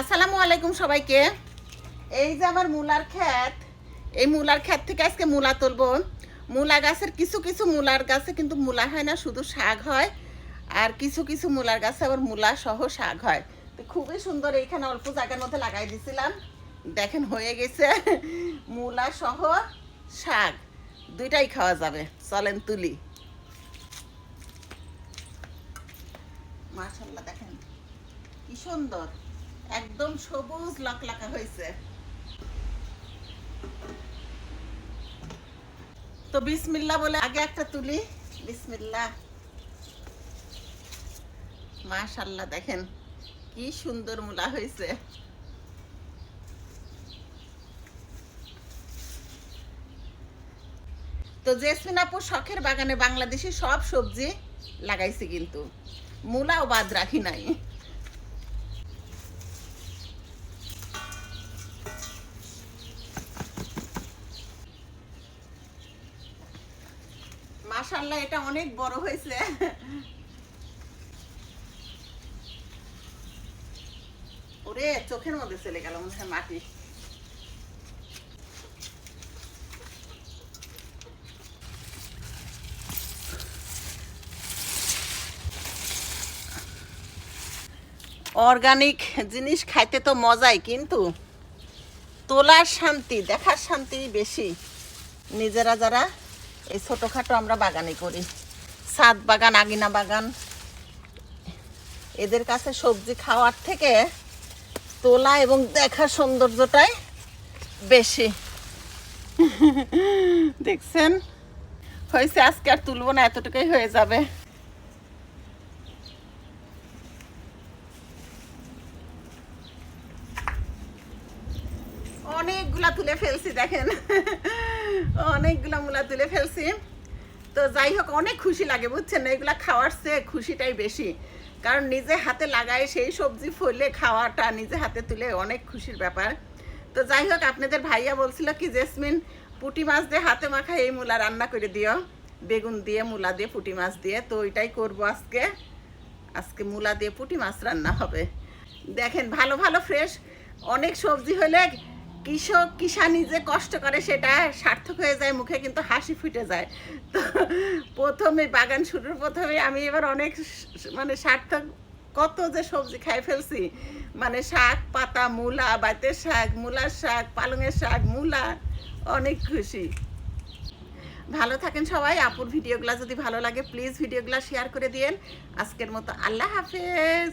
আসসালামু আলাইকুম সবাইকে। এই যে আমার মূলার ক্ষেত। এই মূলার ক্ষেত থেকে আজকে মূলা তুলবো। মূলা গাছের কিছু কিছু মূলার গাছে কিন্তু মূলা হয় না, শুধু শাক হয়। আর কিছু কিছু মূলার গাছে আবার মূলা সহ শাক হয়। তো খুবই সুন্দর এইখানে অল্প জায়গার মধ্যে লাগাই দিছিলাম। দেখেন হয়ে গেছে। মূলা সহ শাক। দুইটাই খাওয়া যাবে। চলেন তুলি। মাশাল্লাহ দেখেন। কি সুন্দর। একদম সবুজ লকলাকা হয়েছে। তো বিসমিল্লা বলে আগে একটা তুলি। বিসমিল্লা। মাশাল্লাহ দেখেন কি সুন্দর মূলা হয়েছে। তো জেসমিন আপু শখের বাগানে বাংলাদেশি সব সবজি লাগাইছে কিন্তু। মূলাও বাদ রাখি নাই। মাশাল্লাহ এটা অনেক বড় হয়েছে। ওরে, চোখের মধ্যে চলে গেল মনে হয় মাটি। অর্গানিক জিনিস খাইতে তো মজাই, কিন্তু তোলার শান্তি, দেখার শান্তি বেশি। নিজেরা যারা এই ছোটোখাটো আমরা বাগানে করি। সাত বাগান আগিনা বাগান। এদের কাছে সবজি খাওয়ার থেকে তোলা এবং দেখার সৌন্দর্যটাই বেশি। দেখছেন? হয়েছে, আজকে আর তুলবো না, এতটুকুই হয়ে যাবে। অনেকগুলা তুলে ফেলছি, দেখেন। অনেকগুলা মূলা তুলে ফেলছি। তো যাই হোক, অনেক খুশি লাগে, বুঝছেন এগুলা খাওয়ার চেয়ে খুশিটাই বেশি। কারণ নিজে হাতে লাগায় সেই সবজি ফলে খাওয়াটা নিজে হাতে তুলে অনেক খুশির ব্যাপার। তো যাই হোক, আপনাদের ভাইয়া বলছিল কি, জেসমিন, পুঁটি মাছ দিয়ে হাতে মাখা এই মূলা রান্না করে দিও। বেগুন দিয়ে, মূলা দিয়ে পুঁটি মাছ দিয়ে। তো ওইটাই করব আজকে। আজকে মূলা দিয়ে পুঁটি মাছ রান্না হবে। দেখেন, ভালো ভালো, ফ্রেশ। অনেক সবজি হলে কৃষক কিষানি যে কষ্ট করে সেটা সার্থক হয়ে যায়, মুখে কিন্তু হাসি ফুটে যায়। তো প্রথমে বাগান শুরুর প্রথমে আমি এবার অনেক মানে সার্থক কত যে সবজি খাই ফেলছি মানে শাক, পাতা, মূলা, বাইতের শাক, মূলার শাক, পালংয়ের শাক, মূলা, অনেক খুশি। ভালো থাকেন সবাই, আপুর ভিডিওগুলো যদি ভালো লাগে প্লিজ ভিডিওগুলো শেয়ার করে দিয়েন। আজকের মতো আল্লাহ হাফেজ।